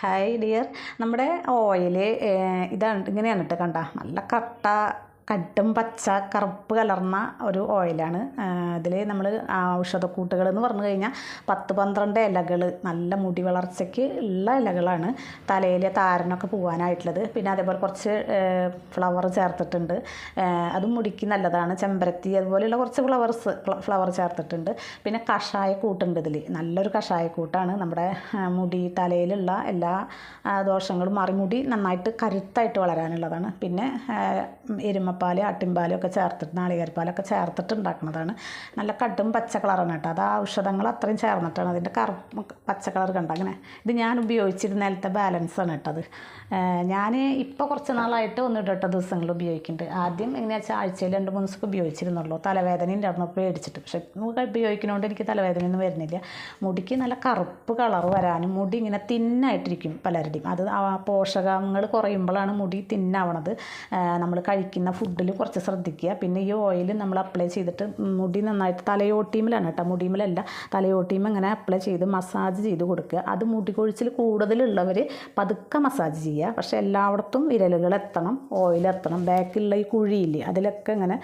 Hi dear നമ്മുടെ oil ഇതാണ് ഇങ്ങനെയാണ് കേട്ടോ കണ്ട. നല്ല കട്ട കട്ടും പച്ച കറുപ്പ് കലർന്ന ഒരു ഓയിലാണ്. ഇതിൽ നമ്മൾ ഔഷധക്കൂട്ടുകൾ എന്ന് പറഞ്ഞു കഴിഞ്ഞാൽ പത്ത് പന്ത്രണ്ട് ഇലകൾ നല്ല മുടി വളർച്ചയ്ക്ക് ഉള്ള ഇലകളാണ് തലയിലെ താരനൊക്കെ പോകാനായിട്ടുള്ളത് പിന്നെ അതേപോലെ കുറച്ച് ഫ്ലവർ ചേർത്തിട്ടുണ്ട്. അതും മുടിക്ക് നല്ലതാണ്. ചെമ്പരത്തി അതുപോലെയുള്ള കുറച്ച് ഫ്ലവർസ് ഫ്ലവർ ചേർത്തിട്ടുണ്ട്. പിന്നെ കഷായ കൂട്ടുണ്ട് ഇതിൽ നല്ലൊരു കഷായ കൂട്ടാണ് നമ്മുടെ മുടി തലയിലുള്ള എല്ലാ ദോഷങ്ങളും മാറി മുടി നന്നായിട്ട് കരുത്തായിട്ട് വളരാനുള്ളതാണ്. പിന്നെ ആ, ആട്ടിൻപാലും ഒക്കെ ചേർത്തിട്ട് നാളികേരപ്പാലൊക്കെ ചേർത്തിട്ട് ഉണ്ടാക്കുന്നതാണ് നല്ല കടും പച്ച കളറാണ് കേട്ടോ. അത് ഔഷധങ്ങൾ അത്രയും ചേർന്നിട്ടാണ്. അതിന്റെ കറുപ്പ് പച്ച കളർ കണ്ട? അങ്ങനെ. ഇത് ഞാൻ ഉപയോഗിച്ചിരുന്നേലത്തെ ബാലൻസ് ആണ് കേട്ടത്. ഞാൻ ഇപ്പോൾ കുറച്ച് നാളായിട്ട് ഒന്ന് ഇടട്ട ദിവസങ്ങൾ ഉപയോഗിക്കുന്നുണ്ട്. ആദ്യം എങ്ങനെയാ വെച്ചാൽ ആഴ്ചയിൽ രണ്ട് മൂന്ന് ദിവസം ഉപയോഗിച്ചിരുന്നുള്ളൂ. തലവേദന ഉണ്ടായിരുന്നു പേടിച്ചിട്ട് പക്ഷേ ഉപയോഗിക്കുന്നതുകൊണ്ട് എനിക്ക് തലവേദനയൊന്നും വരുന്നില്ല. മുടിക്ക് നല്ല കറുപ്പ് കളർ വരാനും മുടി ഇങ്ങനെ തിന്നായിട്ടിരിക്കും പലരുടെയും. അത് പോഷകങ്ങൾ കുറയുമ്പോഴാണ് മുടി തിന്നാവണത്. നമ്മൾ കഴിക്കുന്ന ഫുഡിൽ കുറച്ച് ശ്രദ്ധിക്കുക. പിന്നെ ഈ ഓയിൽ നമ്മൾ അപ്ലൈ ചെയ്തിട്ട് മുടി നന്നായിട്ട് തലയോട്ടീമിലാണ് കേട്ടോ. മുടിയുമിലല്ല തലയോട്ടിയും അങ്ങനെ അപ്ലൈ ചെയ്ത് മസാജ് ചെയ്ത് കൊടുക്കുക. അത് മുടി കൊഴിച്ചിൽ കൂടുതലുള്ളവർ പതുക്കെ മസാജ് ചെയ്യുക. പക്ഷേ എല്ലായിടത്തും വിരലുകൾ എത്തണം ഓയിൽ എത്തണം. ബാക്കിലുള്ള ഈ കുഴിയില്ലേ അതിലൊക്കെ ഇങ്ങനെ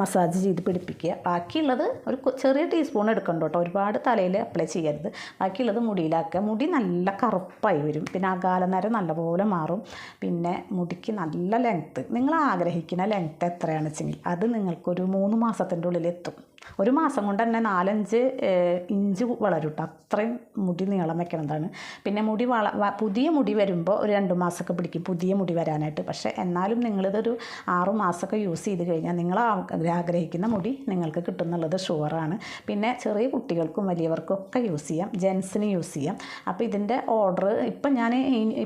മസാജ് ചെയ്ത് പിടിപ്പിക്കുക. ബാക്കിയുള്ളത് ഒരു ചെറിയ ടീസ്പൂൺ എടുക്കണ്ട കേട്ടോ ഒരുപാട് തലയിൽ അപ്ലൈ ചെയ്യരുത്. ബാക്കിയുള്ളത് മുടിയിലാക്കുക. മുടി നല്ല കറുപ്പായി വരും. പിന്നെ അകാലനരം നല്ലപോലെ മാറും. പിന്നെ മുടിക്ക് നല്ല ലെങ്ത്ത് നിങ്ങൾ ആഗ്രഹിക്കുന്ന ലെങ്ത്ത് എത്രയാണെന്ന് വെച്ചെങ്കിൽ അത് നിങ്ങൾക്കൊരു മൂന്ന് മാസത്തിന്റെ ഉള്ളിൽ എത്തും. ഒരു മാസം കൊണ്ട് തന്നെ നാലഞ്ച് ഇഞ്ച് വളരും കേട്ടോ അത്രയും മുടി നീളം വെക്കണതാണ് പിന്നെ മുടി വള പുതിയ മുടി വരുമ്പോൾ ഒരു രണ്ട് മാസമൊക്കെ പിടിക്കും പുതിയ മുടി വരാനായിട്ട്. പക്ഷേ എന്നാലും നിങ്ങളിതൊരു ആറു മാസമൊക്കെ യൂസ് ചെയ്ത് കഴിഞ്ഞാൽ നിങ്ങൾ ആഗ്രഹിക്കുന്ന മുടി നിങ്ങൾക്ക് കിട്ടുന്നുള്ളത് ഷുവറാണ് പിന്നെ ചെറിയ കുട്ടികൾക്കും വലിയവർക്കും ഒക്കെ യൂസ് ചെയ്യാം. ജെൻസിന് യൂസ് ചെയ്യാം. അപ്പോൾ ഇതിന്റെ ഓർഡർ ഇപ്പം ഞാൻ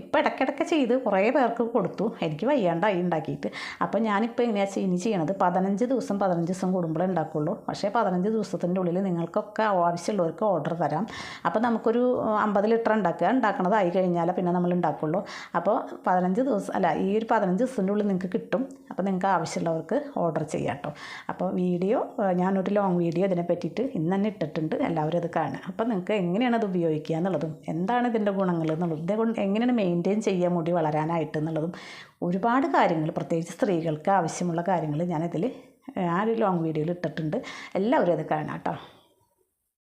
ഇപ്പം ഇടയ്ക്കിടയ്ക്ക് ചെയ്ത് കുറേ പേർക്ക് കൊടുത്തു. എനിക്ക് വയ്യാണ്ടായി ഉണ്ടാക്കിയിട്ട്. അപ്പോൾ ഞാനിപ്പോൾ എങ്ങനെയാ ഇനി ചെയ്യണത്? പതിനഞ്ച് ദിവസം പതിനഞ്ച് ദിവസം കൂടുമ്പോഴേ ഉണ്ടാക്കുള്ളൂ. പക്ഷേ പതിനഞ്ച് ദിവസത്തിന്റെ ഉള്ളിൽ നിങ്ങൾക്കൊക്കെ ആവശ്യമുള്ളവർക്ക് ഓർഡർ തരാം. അപ്പോൾ നമുക്കൊരു അമ്പത് ലിറ്റർ ഉണ്ടാക്കുക. ഉണ്ടാക്കണതായി കഴിഞ്ഞാൽ പിന്നെ നമ്മൾ ഉണ്ടാക്കുള്ളൂ. അപ്പോൾ പതിനഞ്ച് ദിവസം അല്ല ഈ ഒരു പതിനഞ്ച് ദിവസത്തിന്റെ ഉള്ളിൽ നിങ്ങൾക്ക് കിട്ടും. അപ്പോൾ നിങ്ങൾക്ക് ആവശ്യമുള്ളവർക്ക് ഓർഡർ ചെയ്യാം കേട്ടോ. അപ്പോൾ വീഡിയോ ഞാനൊരു ലോങ് വീഡിയോ ഇതിനെ പറ്റിയിട്ട് ഇന്ന് തന്നെ ഇട്ടിട്ടുണ്ട്. എല്ലാവരും അത് കാണുക. അപ്പോൾ നിങ്ങൾക്ക് എങ്ങനെയാണ് അത് ഉപയോഗിക്കുക എന്നുള്ളതും എന്താണ് ഇതിന്റെ ഗുണങ്ങൾ എന്നുള്ളതും ഇതേ എങ്ങനെയാണ് മെയിന്റെയിൻ ചെയ്യുക മുടി വളരാനായിട്ട് എന്നുള്ളതും ഒരുപാട് കാര്യങ്ങൾ പ്രത്യേകിച്ച് സ്ത്രീകൾക്ക് ആവശ്യമുള്ള കാര്യങ്ങൾ ഞാനിതിൽ ഒരു ലോങ് വീഡിയോയിൽ ഇട്ടിട്ടുണ്ട്. എല്ലാവരും അത് കാണാം കേട്ടോ